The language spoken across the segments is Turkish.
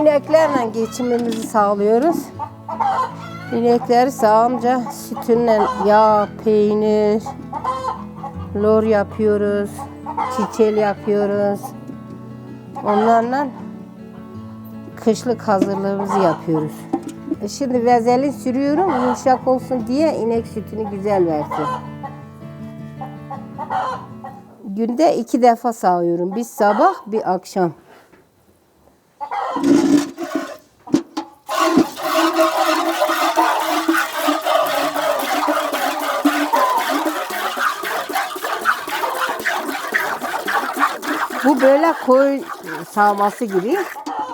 İneklerle geçimimizi sağlıyoruz. İnekleri sağımca sütünle yağ, peynir, lor yapıyoruz, çiçeği yapıyoruz. Onlarla kışlık hazırlığımızı yapıyoruz. E Şimdi vezeli sürüyorum yumuşak olsun diye inek sütünü güzel versin. Günde iki defa sağıyorum. Bir sabah bir akşam. Bu böyle koyun sağması gibi.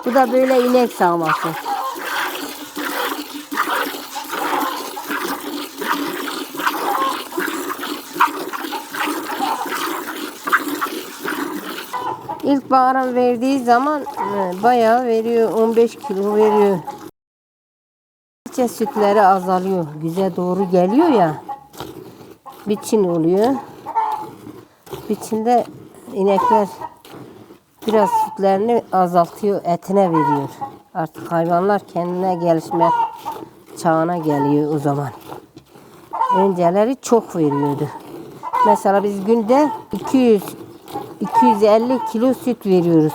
Bu da böyle inek sağması. İlk bağıran verdiği zaman e, bayağı veriyor. 15 kilo veriyor. İçe sütleri azalıyor. Güze doğru geliyor ya. Biçin oluyor. Biçinde inekler biraz sütlerini azaltıyor, etine veriyor. Artık hayvanlar kendine gelişme çağına geliyor o zaman. Önceleri çok veriyordu. Mesela biz günde 200 250 kilo süt veriyoruz.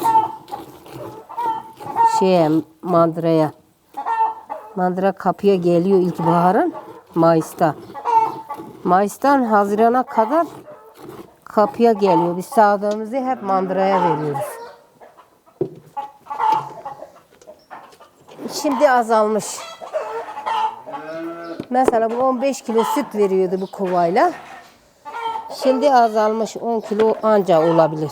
Şeye mandıraya. Mandıra kapıya geliyor ilkbaharın Mayıs'ta. Mayıs'tan Haziran'a kadar kapıya geliyor. Biz sağdığımızı hep mandıraya veriyoruz. Şimdi azalmış. Mesela bu 15 kilo süt veriyordu bu kovayla. Şimdi azalmış 10 kilo anca olabilir.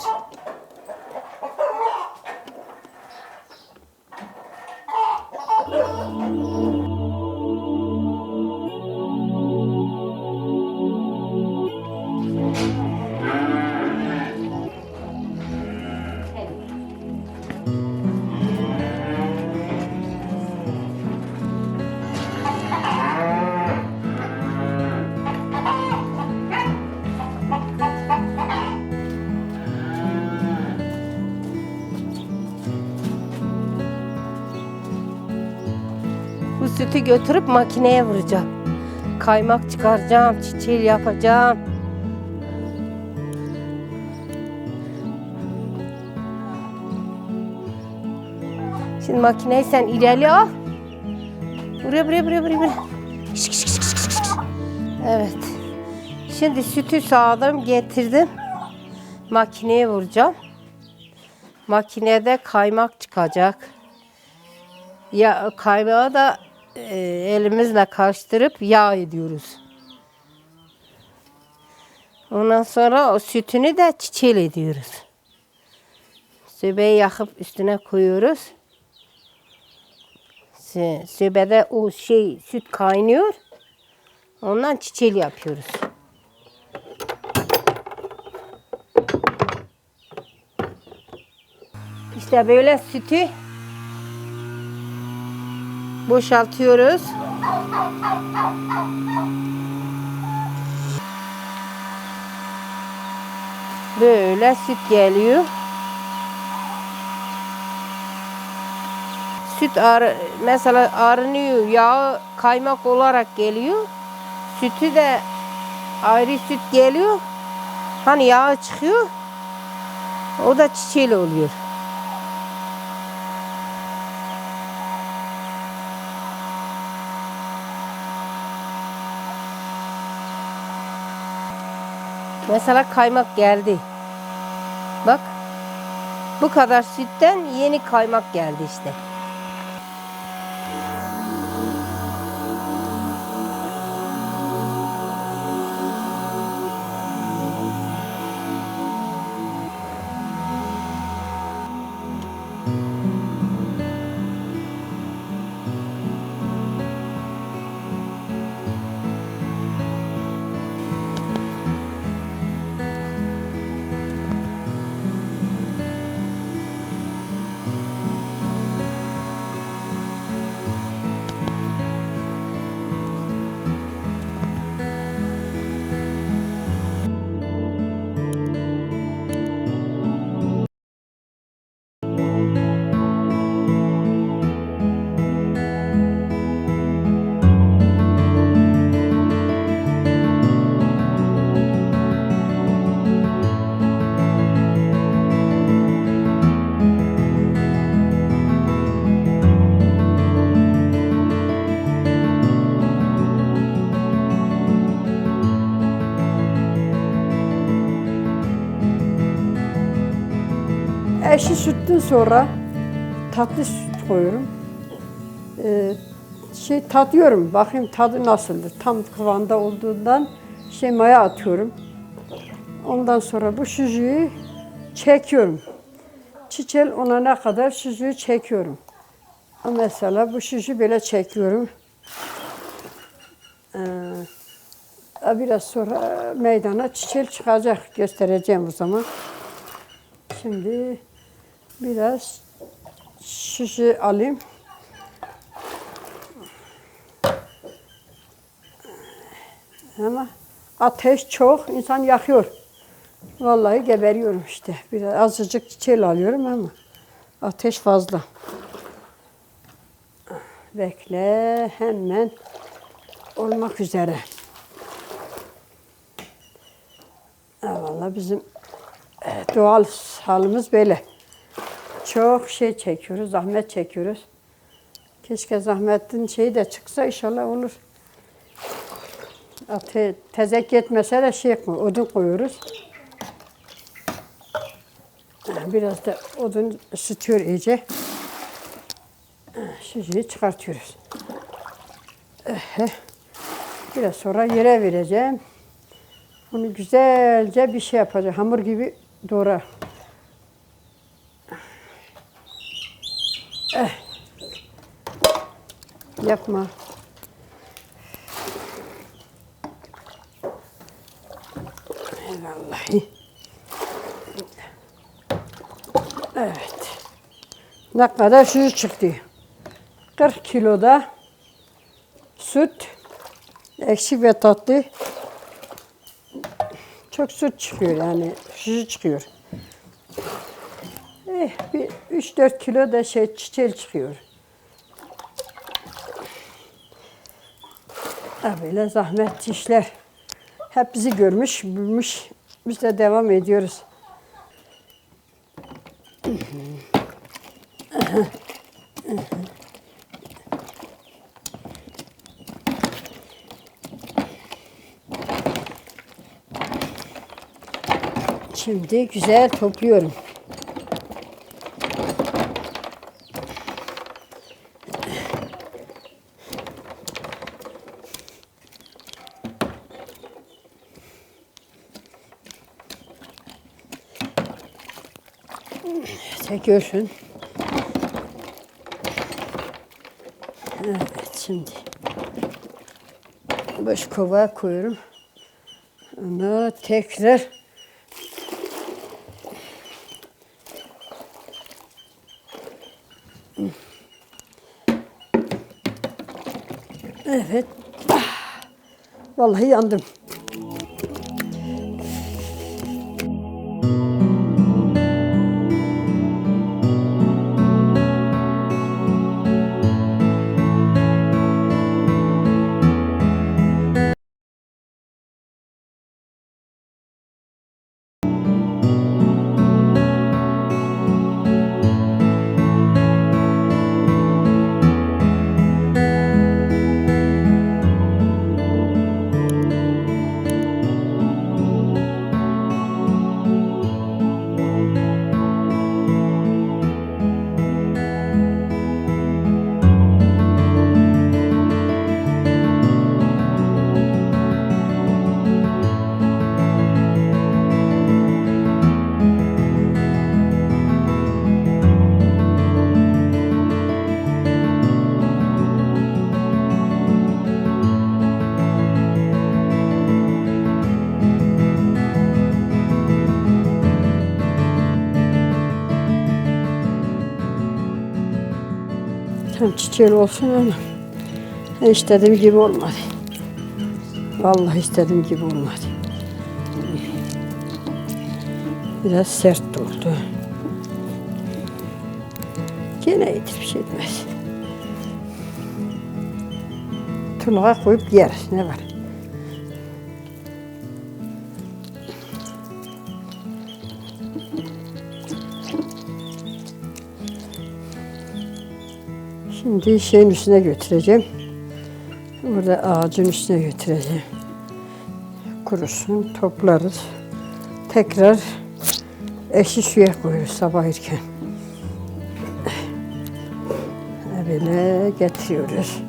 Götürüp makineye vuracağım. Kaymak çıkaracağım, çiçeği yapacağım. Şimdi makineyi sen ileri al. Buraya buraya buraya buraya. Evet. Şimdi sütü sağdım getirdim. Makineye vuracağım. Makinede kaymak çıkacak. Ya kaymağı da e, elimizle karıştırıp yağ ediyoruz. Ondan sonra o sütünü de çiçeğil ediyoruz. Söbeyi yakıp üstüne koyuyoruz. Sö- Söbede o şey süt kaynıyor. Ondan çiçeğil yapıyoruz. İşte böyle sütü boşaltıyoruz. Böyle süt geliyor. Süt ar mesela arınıyor, yağı kaymak olarak geliyor. Sütü de ayrı süt geliyor. Hani yağı çıkıyor. O da çiçeğiyle oluyor. Mesela kaymak geldi. Bak. Bu kadar sütten yeni kaymak geldi işte. Sütten sonra tatlı süt koyuyorum. Ee, şey tadıyorum. Bakayım tadı nasıldır. Tam kıvamda olduğundan şey maya atıyorum. Ondan sonra bu süzüğü çekiyorum. Çiçel olana kadar süzüğü çekiyorum. Mesela bu süzüğü böyle çekiyorum. Ee, biraz sonra meydana çiçel çıkacak. Göstereceğim o zaman. Şimdi biraz şişi alayım. Ama ateş çok, insan yakıyor. Vallahi geberiyorum işte. Biraz azıcık çiçeği alıyorum ama ateş fazla. Bekle, hemen olmak üzere. Ha, Vallahi bizim e, doğal halimiz böyle. Çok şey çekiyoruz, zahmet çekiyoruz. Keşke zahmetin şeyi de çıksa inşallah olur. Ate, tezek yetmese de şey koy, odun koyuyoruz. Biraz da odun ısıtıyor iyice. Şişeyi çıkartıyoruz. Biraz sonra yere vereceğim. Bunu güzelce bir şey yapacağım. Hamur gibi doğra. Yapma. Vallahi. Evet. Ne kadar süt çıktı. 40 kiloda süt, ekşi ve tatlı çok süt çıkıyor yani şişi çıkıyor. Eh, bir 3-4 kilo da şey çiçeği çıkıyor. Böyle zahmet işler. Hep bizi görmüş, bilmiş. Biz de devam ediyoruz. Şimdi güzel topluyorum. Çekiyorsun. Evet şimdi boş kova koyuyorum. Onu tekrar Evet. Ah, Vallahi yandım. Tam çiçeği olsun ama istediğim gibi olmadı. Vallahi istediğim gibi olmadı. Biraz sert oldu. Gene iyidir bir şey etmez. Tuluğa koyup yeriz ne var? Şimdi şeyin üstüne götüreceğim. Burada ağacın üstüne götüreceğim. Kurusun, toplarız. Tekrar eşi suya koyuyoruz sabah erken. Böyle getiriyoruz.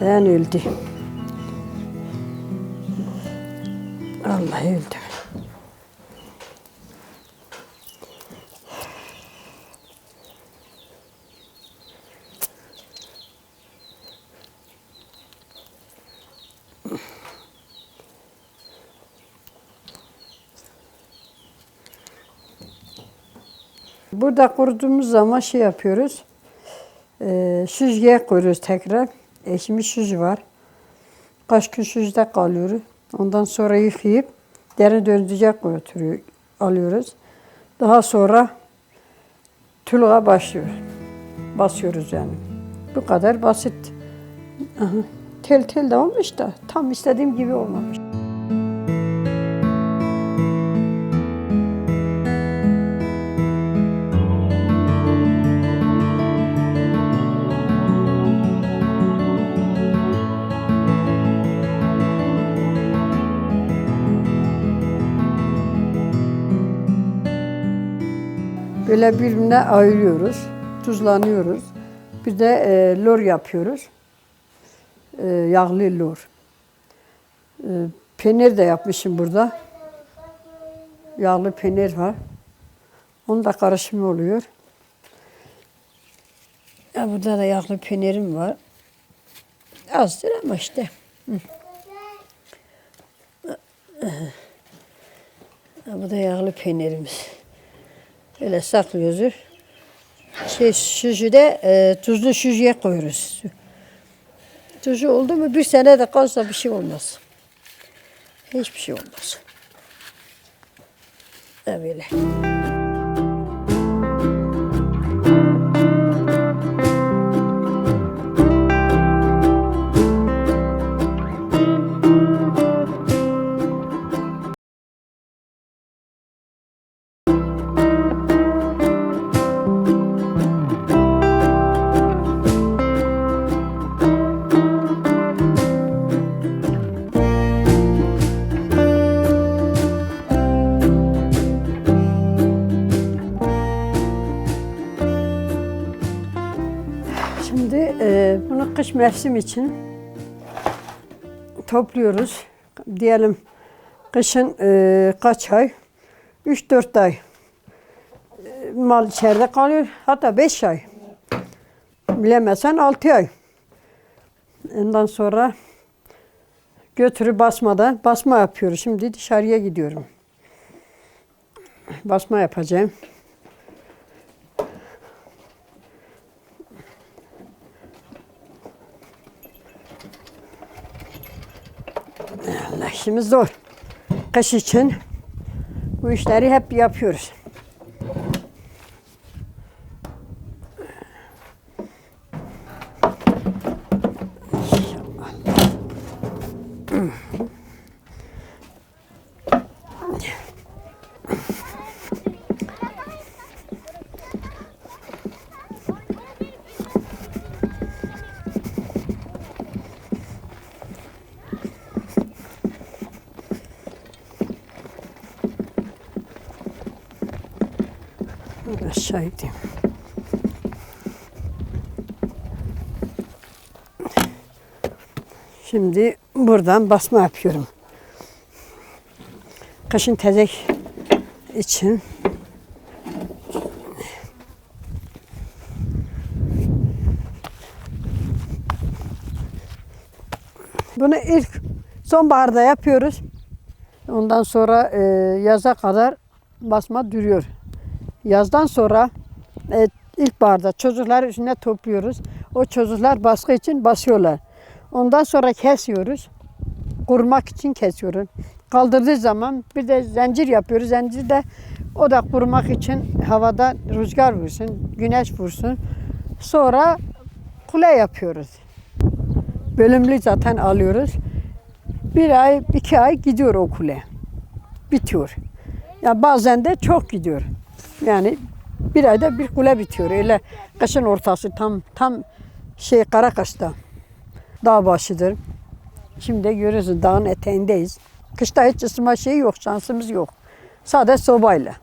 Ben öldü. Allah öldü. Burada kuruduğumuz zaman şey yapıyoruz. E, süzgeye koyuyoruz tekrar. Eşimiz süzü var. Kaç gün süzde kalıyoruz. Ondan sonra yıkayıp derin döndürecek götürüyor, alıyoruz. Daha sonra tuluğa başlıyoruz. Basıyoruz yani. Bu kadar basit. Aha. Tel tel de olmuş da tam istediğim gibi olmamış. Böyle birbirine ayırıyoruz. Tuzlanıyoruz. Bir de e, lor yapıyoruz. E, yağlı lor. E, peynir de yapmışım burada. Yağlı peynir var. Onun da karışımı oluyor. Ya burada da yağlı peynirim var. Azdır ama işte. Hı. Bu da yağlı peynirimiz. Böyle saklıyoruz. Şey, şişede e, tuzlu şişeye koyuyoruz. Tuzlu oldu mu bir sene de kalsa bir şey olmaz. Hiçbir şey olmaz. Ha, mevsim için topluyoruz. Diyelim kışın e, kaç ay? 3-4 ay e, mal içeride kalıyor. Hatta 5 ay. Bilemezsen 6 ay. Ondan sonra götürüp basmada basma yapıyoruz. Şimdi dışarıya gidiyorum. Basma yapacağım. İşimiz zor. Kış için bu işleri hep yapıyoruz. Aşağı gideyim. Şimdi buradan basma yapıyorum. Kışın tezek için. Bunu ilk sonbaharda yapıyoruz. Ondan sonra e, yaza kadar basma duruyor. Yazdan sonra e, ilkbaharda çocuklar üstüne topluyoruz. O çocuklar baskı için basıyorlar. Ondan sonra kesiyoruz. Kurumak için kesiyoruz. Kaldırdığı zaman bir de zincir yapıyoruz. Zincir de o da kurumak için havada rüzgar vursun, güneş vursun. Sonra kule yapıyoruz. Bölümlü zaten alıyoruz. Bir ay, iki ay gidiyor o kule. Bitiyor. Ya bazen de çok gidiyor. Yani bir ayda bir kule bitiyor. Öyle kışın ortası tam tam şey Karakaş'ta. Dağ başıdır. Şimdi görüyorsunuz dağın eteğindeyiz. Kışta hiç ısınma şeyi yok, şansımız yok. Sadece sobayla.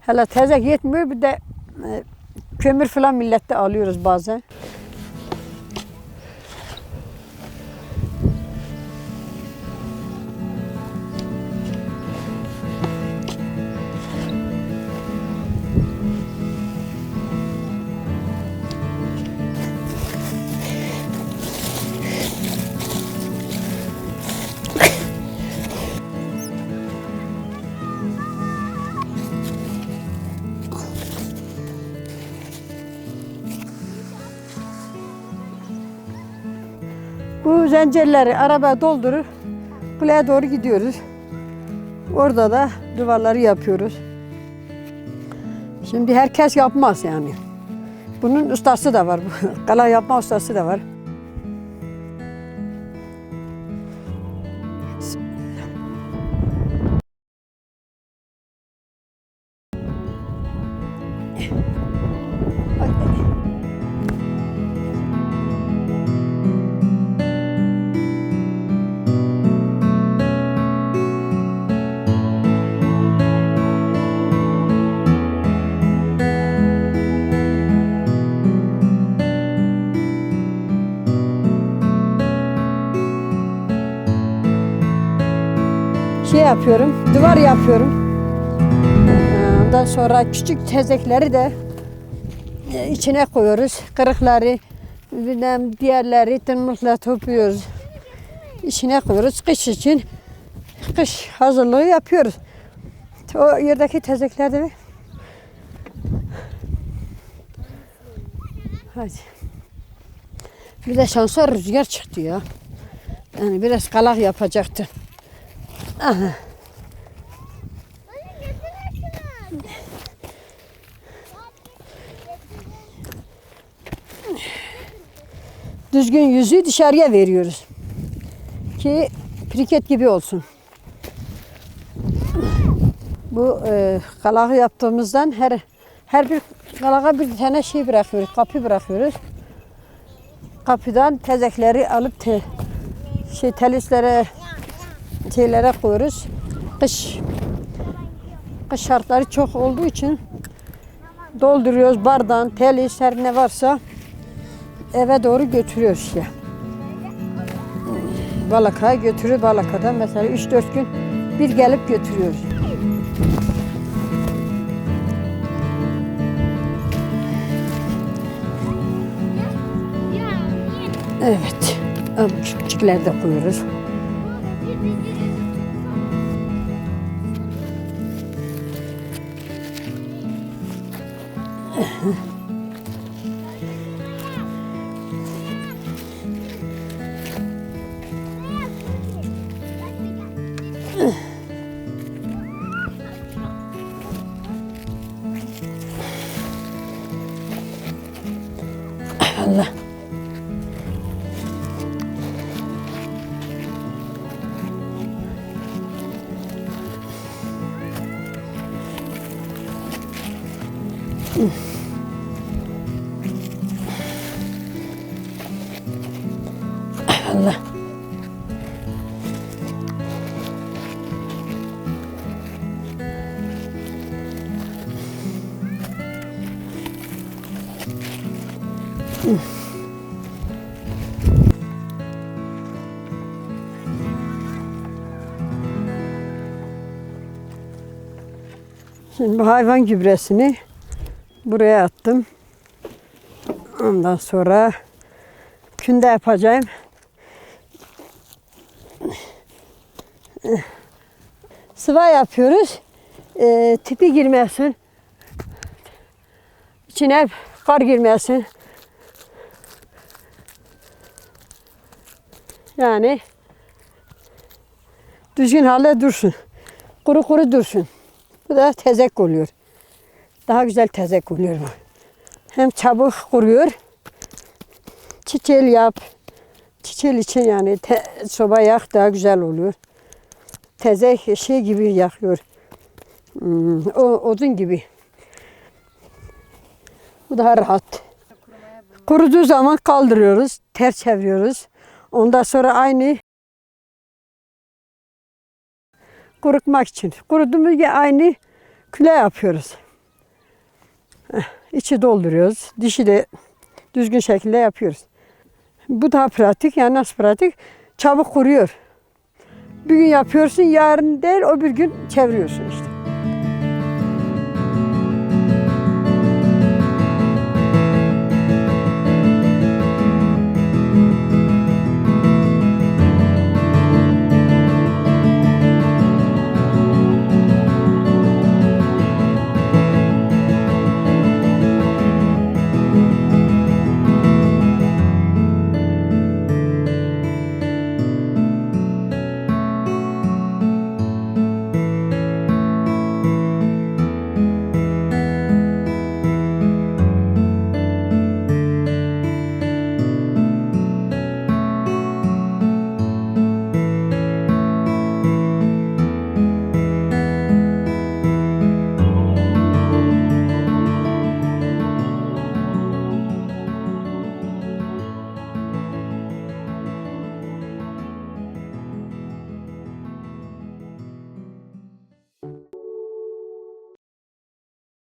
Hele tezek yetmiyor bir de e, kömür falan millette alıyoruz bazen. Bu zincirleri araba doldurur. Kuleye doğru gidiyoruz. Orada da duvarları yapıyoruz. Şimdi herkes yapmaz yani. Bunun ustası da var. Kala yapma ustası da var. Şey yapıyorum, duvar yapıyorum. Ee, Ondan sonra küçük tezekleri de e, içine koyuyoruz. Kırıkları, bilmem diğerleri tırmıkla topluyoruz. İçine koyuyoruz. Kış için kış hazırlığı yapıyoruz. O yerdeki tezekler de Hadi. Bir de şansa rüzgar çıktı ya. Yani biraz kalak yapacaktı. Aha. Düzgün yüzüğü dışarıya veriyoruz. Ki priket gibi olsun. Bu e, kalağı yaptığımızdan her her bir kalağa bir tane şey bırakıyoruz, kapı bırakıyoruz. Kapıdan tezekleri alıp te, şey telislere şeylere koyuyoruz. Kış kış şartları çok olduğu için dolduruyoruz bardan, telis her ne varsa eve doğru götürüyoruz işte. Balakaya götürüyor Balaka'dan mesela 3-4 gün bir gelip götürüyoruz. Evet. Küçükler de koyuyoruz. Allah. Allah. Şimdi bu hayvan gübresini buraya attım. Ondan sonra künde yapacağım. Sıva yapıyoruz. Ee, tipi girmesin. içine kar girmesin. Yani düzgün halde dursun. Kuru kuru dursun. Bu da tezek oluyor. Daha güzel tezek oluyor bu. Hem çabuk kuruyor. Çiçeği yap. Çiçeği için yani te, soba yak daha güzel oluyor. Tezek şey gibi yakıyor. Hmm, o, odun gibi. Bu daha rahat. Kuruduğu zaman kaldırıyoruz, ters çeviriyoruz. Ondan sonra aynı kurutmak için. Kuruduğumuz gibi aynı küle yapıyoruz. İçi dolduruyoruz. Dişi de düzgün şekilde yapıyoruz. Bu daha pratik. Yani nasıl pratik? Çabuk kuruyor. Bir gün yapıyorsun, yarın değil, o bir gün çeviriyorsun işte.